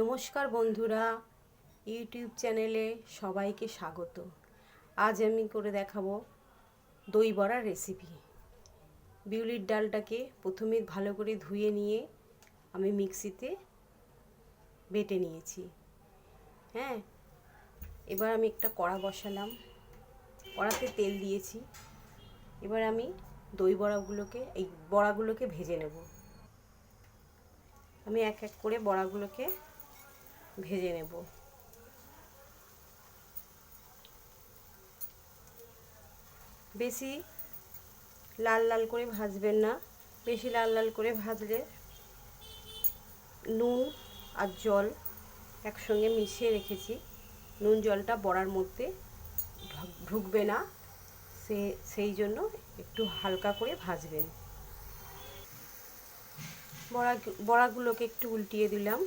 নমস্কার বন্ধুরা, ইউটিউব চ্যানেলে সবাইকে স্বাগত। আজ আমি করে দেখাবো দই বড়ার রেসিপি বিউলির ডালটাকে প্রথমে ভালো করে ধুয়ে নিয়ে আমি মিক্সিতে বেটে নিয়েছি। হ্যাঁ এবার আমি একটা কড়া বসালাম। কড়াতে তেল দিয়েছি। এবার আমি দই বড়াগুলোকে, এই বড়াগুলোকে ভেজে নেব। আমি এক এক করে বড়াগুলোকে ভেজে নেব। বেশি লাল লাল করে ভাজবেন না। বেশি লাল লাল করে ভাজলে নুন আর জল একসঙ্গে মিশিয়ে রেখেছি। নুন জলটা বড়ার মধ্যে ঢুকবে না। সে, সেই জন্য একটু হালকা করে ভাজবেন। বড়া, বড়াগুলোকে একটু উল্টিয়ে দিলাম।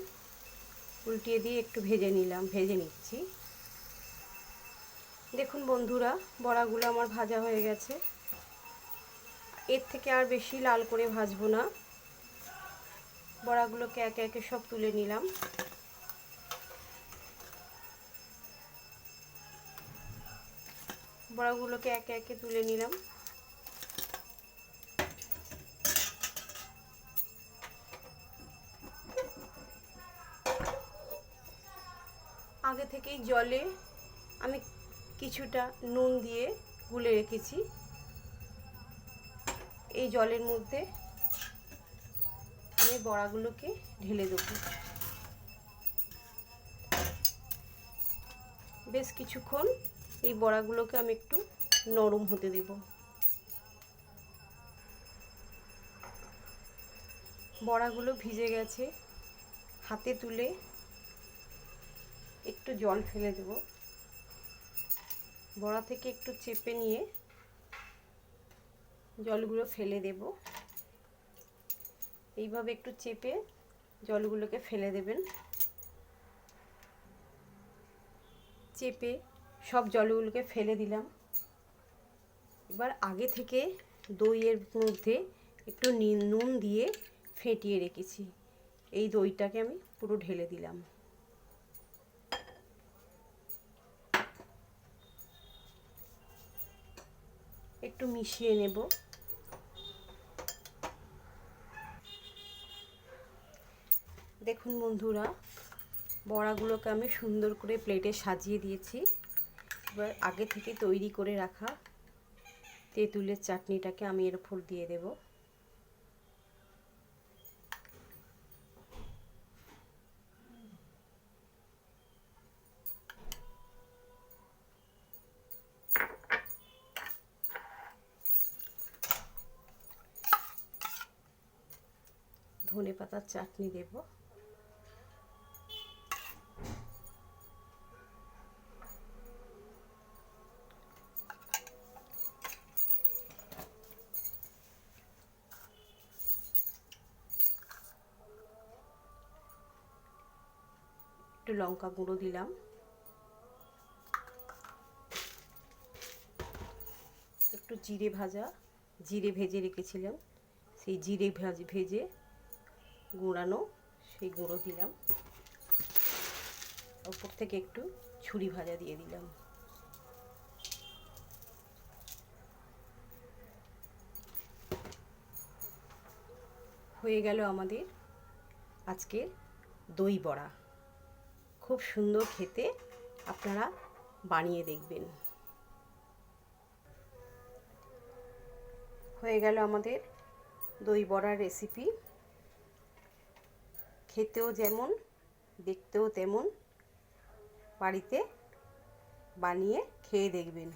উল্টিয়ে দিয়ে একটু ভেজে নিলাম, ভেজে নিচ্ছি। দেখুন বন্ধুরা, বড়াগুলো আমার ভাজা হয়ে গেছে। এর থেকে আর বেশি লাল করে ভাজবো না। বড়াগুলোকে একে একে সব তুলে নিলাম। বড়াগুলোকে একে একে তুলে নিলাম। আগে থেকেই জলে আমি কিছুটা নুন দিয়ে গুলে রেখেছি। এই জলের মধ্যে আমি বড়াগুলোকে ঢেলে দেবো। বেশ কিছুক্ষণ এই বড়াগুলোকে আমি একটু নরম হতে দেব। বড়াগুলো ভিজে গেছে, হাতে তুলে একটু জল ফেলে দেব। বড়া থেকে একটু চেপে নিয়ে জলগুলো ফেলে দেব। এইভাবে একটু চেপে জলগুলোকে ফেলে দেবেন। চেপে সব জলগুলোকে ফেলে দিলাম। এবার আগে থেকে দইয়ের মধ্যে একটু নুন দিয়ে ফেটিয়ে রেখেছি। এই দইটাকে আমি পুরো ঢেলে দিলাম। একটু মিশিয়ে নেব। দেখুন বন্ধুরা, বড়াগুলোকে আমি সুন্দর করে প্লেটে সাজিয়ে দিয়েছি। এবার আগে থেকে তৈরি করে রাখা তেঁতুলের চাটনিটাকে আমি এর উপর দিয়ে দেবো। ধনে পাতার চাটনি দেব। একটু লঙ্কা গুঁড়ো দিলাম। একটু জিরে ভাজা, জিরে ভেজে রেখেছিলাম। সেই জিরে ভাজ ভেজে গুঁড়ানো সেই গুঁড়ো দিলাম। ওপর থেকে একটু ছুরি ভাজা দিয়ে দিলাম। হয়ে গেল আমাদের আজকে দই বড়া। খুব সুন্দর খেতে আপনারা বানিয়ে দেখবেন। হয়ে গেল আমাদের দই বড়ার রেসিপি খেতেও যেমন দেখতেও তেমন বাড়িতে বানিয়ে খেয়ে দেখবেন।